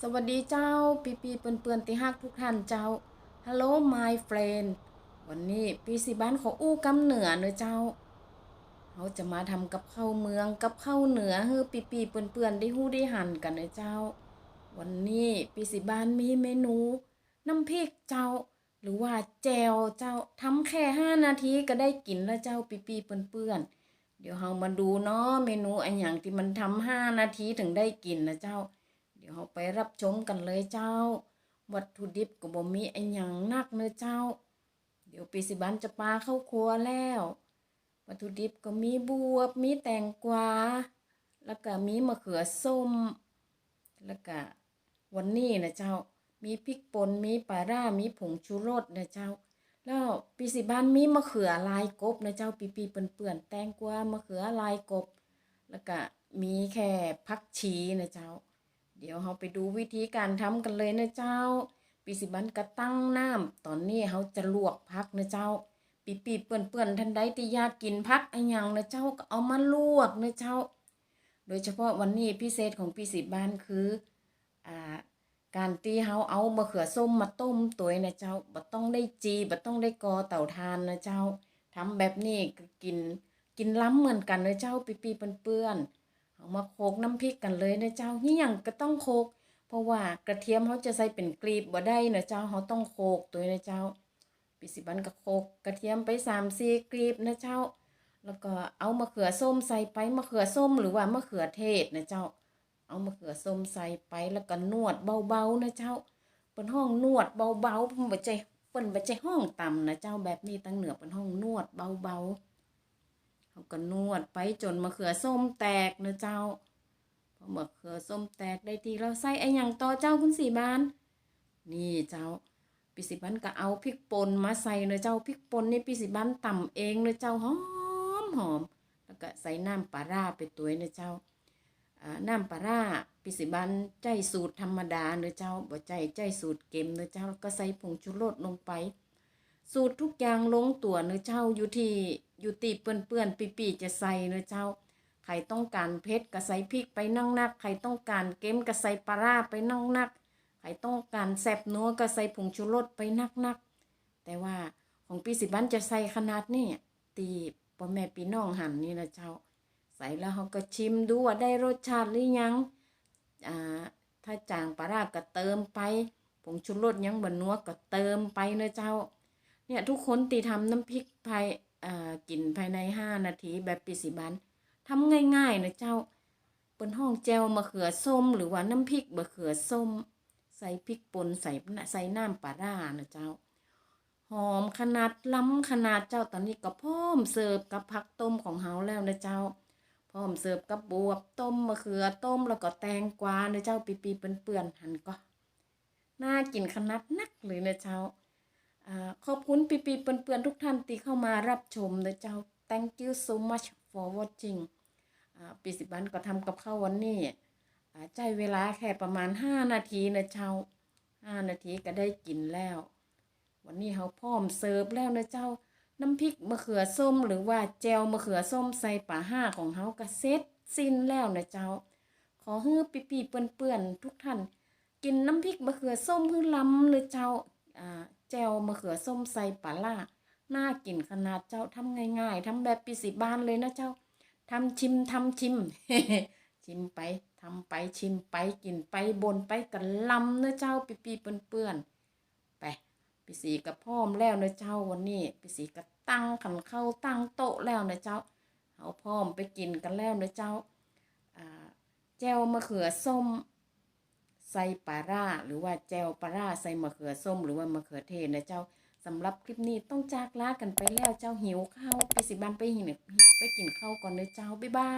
สวัสดีเจ้าปีปีเปื่อนเปื่อนตีฮักทุกท่านเจ้า Hello my friend วันนี้ปีสิบ้านของอู้กำเหนือเนอะเจ้าเขาจะมาทำกับข้าวเมืองกับข้าวเหนือให้ปีปีเปื่อนเปื่อนได้หู้ได้หันกันเนอะเจ้า วันนี้ปีสิบ้านมีเมนู น้ำพริกเจ้า หรือว่าแจวเจ้าทำแค่ห้านาทีก็ได้กินแล้วเจ้าปีปีเปื่อนเปื่อนเดี๋ยวเรามาดูเนาะเมนูอันอย่างที่มันทำห้านาทีถึงได้กินนะเจ้า ดี๋ยวเราไปรับชมกันเลยเจ้า วัตถุดิบก็บ่มีไอ้หยังนักเนอเจ้า เดี๋ยวปีสิบันจะปาเข้าครัวแล้ว วัตถุดิบก็มีบวบมีแตงกวาแล้วก็มีมะเขือส้ม แล้วก็วันนี้นะเจ้า มีพริกป่นมีปลาร่ามีผงชูรสนะเจ้า แล้วปีสิบันมีมะเขือลายกบนะเจ้าปีปีเปื่อนๆแตงกวามะเขือลายกบ แล้วก็มีแค่พักชีนะเจ้า เดี๋ยวเราไปดูวิธีการทำกันเลยนะเจ้า ปีสิบันก็ตั้งน้ำตอนนี้เขาจะลวกพักนะเจ้า ปีปีเปื่อนเปื่อนๆทันใดที่อยากกินพักอันยังนะเจ้าก็เอามาลวกนะเจ้า โดยเฉพาะวันนี้พิเศษของปีสิบันคืออ่าการตีเฮาเอามะเขือส้มมาต้มตัวนะเจ้าบ่ต้องได้จีบ่ต้องได้กอเต่าทานนะเจ้าทำแบบนี้ก็กินกินล้ำเหมือนกันนะเจ้าปีปีเปื่อนเปื่อนๆ เอามาโขลกน้ำพริกกันเลยนะเจ้านี่ยังก็ต้องโขลกเพราะว่ากระเทียมเขาจะใส่เป็นกลีบบ่ได้นะเจ้าเขาต้องโขลกตัวนะเจ้าปิสิบันก็โขลกกระเทียมไปสามสี่กลีบนะเจ้า แล้วก็เอามะเขือส้มใส่ไปมะเขือส้มหรือว่ามะเขือเทศนะเจ้า เอามะเขือส้มใส่ไปแล้วก็นวดเบาๆนะเจ้าเปิ้นห้องนวดเบาๆเปิ้นใจเปิ้นใจห้องต่ำนะเจ้าแบบนี้ตั้งเหนือเปิ้นห้องนวดเบาๆ เขาก็นวดไปจนมะเขือส้มแตกเนะเจ้าพอมะเขือส้มแตกได้ทีเราใส่ไอ้หยังต่อเจ้าคุณสีบาน นี่เจ้าปิสิบันก็เอาพริกป่นมาใส่เนอะเจ้าพริกป่นนี่ปิสิบันต่ำเองเนอะเจ้าหอมหอมแล้วก็ใส่น้ำปลาร่าไปตัวเนอะเจ้าอ่าน้ำปลาร่าปิสิบันใจสูตรธรรมดาเนอะเจ้าบ่ใจใจสูตรเค็มเนอะเจ้าก็ใส่ผงชูรสลงไป สูตรทุกอย่างลงตัวเนอเจ้าอยู่ที่ อยู่ตีเปื้อนเปื้อนๆปีจะใส่เนื้อเจ้าใครต้องการเผ็ดก็ใส่พริกไปนั่งนักใครต้องการเค็มก็ใส่ปลาร้าไปนั่งนักใครต้องการแซ่บนัวก็ใส่ผงชูรสไปนักนักแต่ว่าของปีสิบันจะใส่ขนาดนี้ตีพ่อแม่พี่น้องหั่นนี่นะเจ้า ใส่แล้วเขาก็ชิมดูว่าได้รสชาติหรือยังอ่าถ้าจางปลาร้าก็เติมไปผงชูรสยังบนนัวก็เติมไปนะเจ้า เนี่ยทุกคนตีทำน้ำพริกภาย กินภายในห้านาทีแบบปีสิบันทำง่ายๆนะเจ้าเปิ้นห้องแจวมะเขือส้ม หรือว่าน้ำพริกมะเขือส้ม ใส่พริกป่นใส่ใส่น้ำปลาร่านะเจ้า หอมขนาดล้ำขนาดเจ้าตอนนี้ก็พร้อมเสิร์ฟกับผักต้มของเฮาแล้วนะเจ้าพร้อมเสิร์ฟกับบวบต้มมะเขือต้มแล้วก็แตงกวานะเจ้าปีๆเปื่อนๆหันก็น่ากินขนาดนักเลยนะเจ้า ขอบคุณปีปีเปื่อนๆทุกท่านที่เข้ามารับชมนะเจ้า thank you so much for watching อ่าปีสิบันก็ทำกับข้าววันนี้ใจเวลาแค่ประมาณ 5 นาทีนะเจ้า 5 นาทีก็ได้กินแล้ว วันนี้เขาพร้อมเสิร์ฟแล้วนะเจ้า น้ำพริกมะเขือส้มหรือว่าแจวมะเขือส้มใส่ป่าห้าของเขาก็เสร็จสิ้นแล้วนะเจ้า ขอให้ปีปีเปื่อนๆทุกท่าน กินน้ำพริกมะเขือส้มฮือล้ำเลยเจ้า แจวมะเขือส้มใส่ปลาล่าน่ากินขนาดเจ้าทำง่ายๆทำแบบปีสิบ้านเลยนะเจ้าทำชิมทำชิม ชิมไปทำไปชิมไปกินไปบนไปกันลำนะเจ้าปีปีเปื่อนๆไปปีสีกับพ่อมแล้วนะเจ้าวันนี้ปีสีก็ตั้งขันเข้าตั้งโต๊ะแล้วนะเจ้าเอาพร้อมไปกินกันแล้วนะเจ้าอ่าแจวมะเขือส้ม ใส่ปลาร่าหรือว่าแจวปลาร่าใส่มะเขือส้ม หรือว่ามะเขือเทศนะเจ้าสำหรับคลิปนี้ต้องจากลากันไปแล้วเจ้าหิวข้าวไปสิบันไปหิวไปกินข้าวก่อนเลยเจ้าบ๊ายบาย